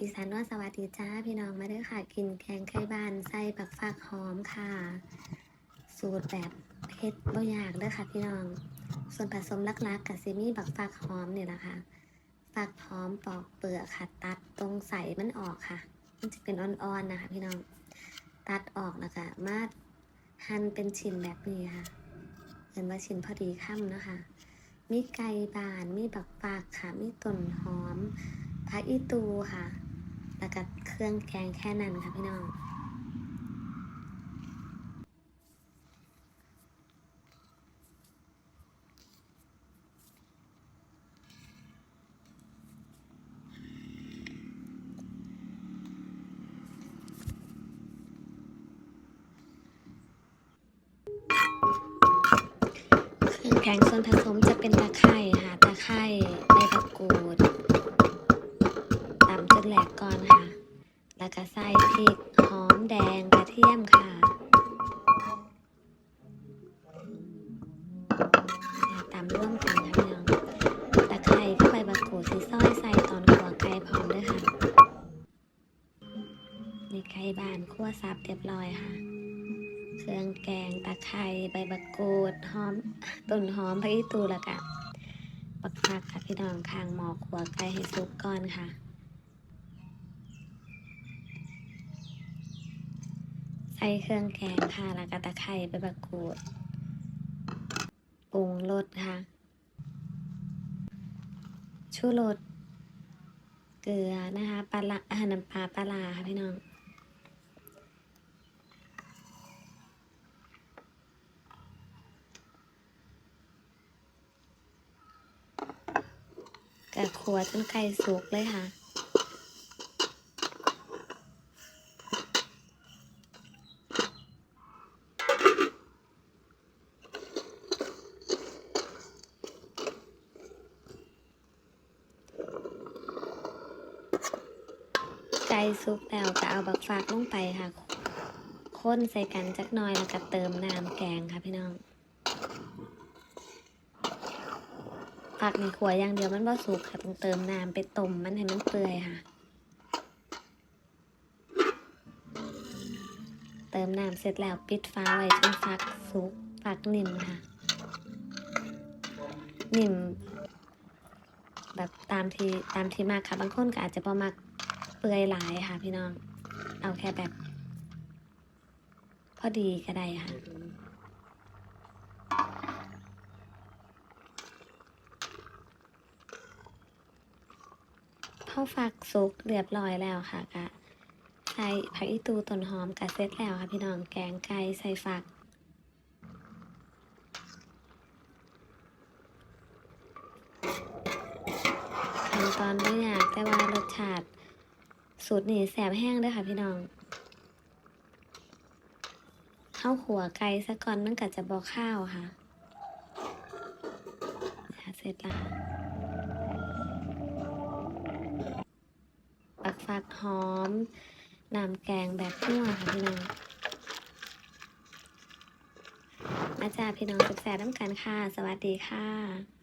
อีสานว่าสวัสดีจ้าพี่น้องมาด้อค่ะ กินแกงไข่บ้านใส่ปักฟักหอมค่ะ สูตรแบบเผ็ดบ่ยากเด้อค่ะพี่น้อง ส่วนผสมลักๆกับซิมีบักฟักหอมเนี่ยนะคะฟักหอมปอกเปลือกค่ะ ตัดตรงใสมันออกค่ะ มันจะเป็นอ่อนๆนะคะ พี่น้องตัดออกแล้วก็มาหั่นเป็นชิ้นแบบนี้ค่ะเห็นว่าชิ้นพอดีค่ำนะคะมีไก่บานมีบักฟากค่ะมีต้นหอม ผักอีตูค่ะ แล้วก็เครื่องแกงแค่นั้นค่ะพี่น้อง เครื่องแกงส่วนผสมจะเป็นตะไคร่ค่ะ ก็ใส่พริกหอมแดงกระเทียมค่ะตำร่วมกันค่ะพี่น้องตะไคร่ก็ใบมะกรูดที่ซอยใส่ตอนขัวไก่พร้อมด้วยค่ะนี่ไก่บานคั่วซับเรียบร้อยค่ะ เครื่องแกงตะไคร้ใบมะกรูดหอมต้นหอมพริกตูแล้วก็ปักผักค่ะพี่น้องข้างหมอขัวไก่ให้สุกก่อนค่ะ ใส่เครื่องแกงค่ะ แล้วก็ตะไคร้ใบมะกรูดปรุงรสค่ะ ชูรส เกลือนะคะปลาละอาหารน้ำปลาปลาร้าค่ะพี่น้องกับขัวจนไก่สุกเลยค่ะ ก่สุกแล้วก็เอาบักฟากลงไปค่ะคนใส่กันจักหน่อยแล้วก็เติมน้ำแกงค่ะพี่น้องผักในขัวอย่างเดียวมันบ่สุกค่ะต้องเติมน้ำไปต้มมันให้มันเปื่อยค่ะ เติมน้ำเสร็จแล้วปิดฟ้าไว้จนฟักสุกฟักนิ่มค่ะ นิ่มแบบตามที่ตามที่มากค่ะบางคนก็อาจจะพอมัก ปื่อยหลายค่ะพี่น้อง เอาแค่แบบ พอดีก็ได้ค่ะข้าวฝักสุกเรียบร้อยแล้วค่ะกะใส่ผักอีตูต้นหอมกะเสร็จแล้วค่ะพี่น้องแกงไก่ใส่ฝัก ขั้นตอนไม่ยากแต่ว่ารสชาติ สูตรนี่แสบแห้งด้วยค่ะพี่น้องข้าวขัวไก่ซะก่อนมันก็จะบอกข้าวค่ะ เสร็จแล้วปักฝักหอมน้ำแกงแบบนัวค่ะพี่น้อง มาจ้าพี่น้องสุขแสบน้ำกันค่ะ สวัสดีค่ะ